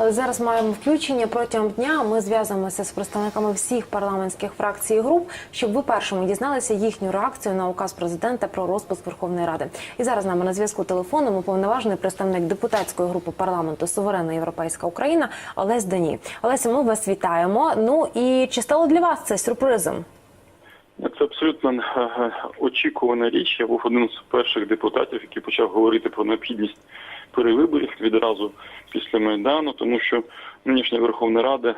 Але зараз маємо включення протягом дня. Ми зв'язуємося з представниками всіх парламентських фракцій і груп, щоб ви першими дізналися їхню реакцію на указ президента про розпуск Верховної Ради. І зараз нами на зв'язку телефоном уповноважений представник депутатської групи парламенту Суверенна Європейська Україна Олесь Дані. Олеся, ми вас вітаємо. Ну і чи стало для вас це сюрпризом? Це абсолютно е, очікувана річ. Я був одним з перших депутатів, який почав говорити про необхідність перевиборів відразу після майдану, тому що нинішня Верховна Рада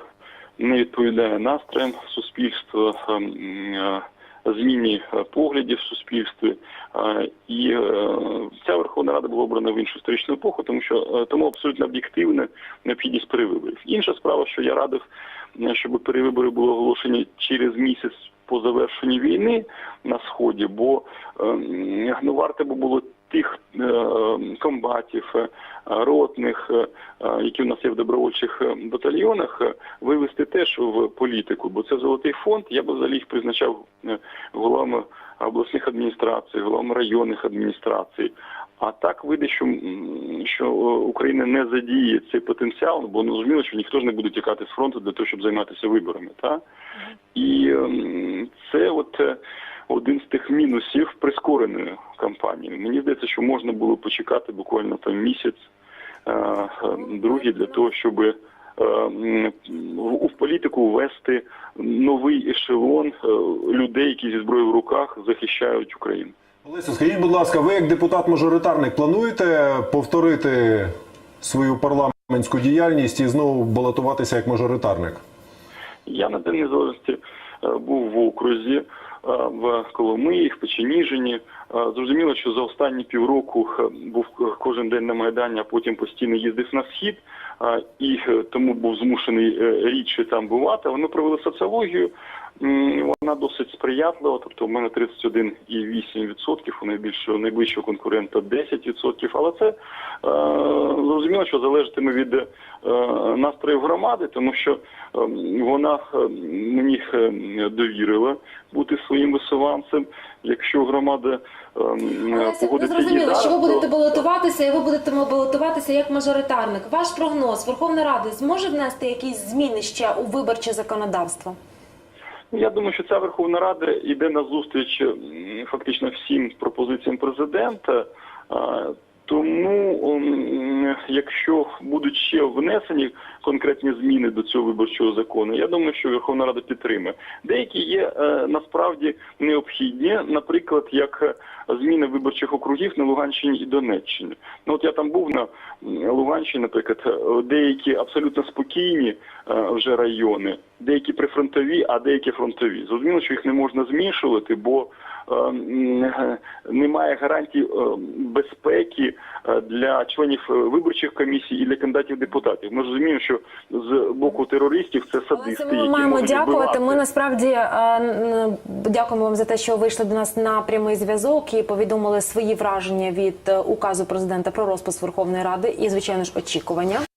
не відповідає настроям суспільства, е, е, зміні е, поглядів в суспільстві. Е, І ця Верховна Рада була обрана в іншу історичну епоху, тому що тому абсолютно об'єктивна необхідність перевиборів. Інша справа, що я радив, щоб перевибори були оголошені через місяць по завершенні війни на сході, бо е, ну варто було тих е, комбатів, е, ротних, е, які у нас є в добровольчих батальйонах, вивести теж в політику, бо це золотий фонд. Я б взагалі їх призначав головами обласних адміністрацій, головами районних адміністрацій. А так вийде, що, що Україна не задіє цей потенціал, бо ну зрозуміло, що ніхто ж не буде тікати з фронту для того, щоб займатися виборами. Та? І ем, це от один з тих мінусів прискореної кампанії. Мені здається, що можна було почекати буквально там місяць, е, е, другий для того, щоб е, в в політику ввести новий ешелон е, людей, які зі зброєю в руках захищають Україну. Олесю, скажіть, будь ласка, ви як депутат-мажоритарник плануєте повторити свою парламентську діяльність і знову балотуватися як мажоритарник? Я на День Незалежності е, був в окрузі е, в Коломиї, в Печеніжині. Е, Зрозуміло, що за останні півроку е, був кожен день на Майдані, а потім постійно їздив на схід, е, і е, тому був змушений е, рідше там бувати. Вони провели соціологію. Вона досить сприятлива, тобто у мене 31,8%, у найбільшого найближчого конкурента 10%, але це е, зрозуміло, що залежатиме від е, настроїв громади, тому що е, вона е, мені е, довірила бути своїм висуванцем. Якщо громада е, Олеся, погодиться зрозуміли, її що ви будете то- балотуватися, і ви будете балотуватися як мажоритарник. Ваш прогноз Верховна Рада зможе внести якісь зміни ще у виборче законодавство? Ну, Я думаю, що ця Верховна Рада йде на зустріч фактично всім пропозиціям президента. Тому, якщо будуть ще внесені конкретні зміни до цього виборчого закону, я думаю, що Верховна Рада підтримає. Деякі є е, насправді необхідні, наприклад, як е, зміни виборчих округів на Луганщині і Донеччині. Ну от я там був на Луганщині, наприклад, е, деякі абсолютно спокійні вже райони, деякі прифронтові, а деякі фронтові. Зрозуміло, що їх не можна змішувати, бо е, м, е, немає гарантій е, безпеки е, для членів виборчих комісій і для кандидатів депутатів. Ми розуміємо, що з боку терористів це садисти. Олеся, ми які маємо дякувати. вбивати. Ми насправді дякуємо вам за те, що вийшли до нас на прямий зв'язок і повідомили свої враження від указу президента про розпуск Верховної Ради і, звичайно ж, очікування.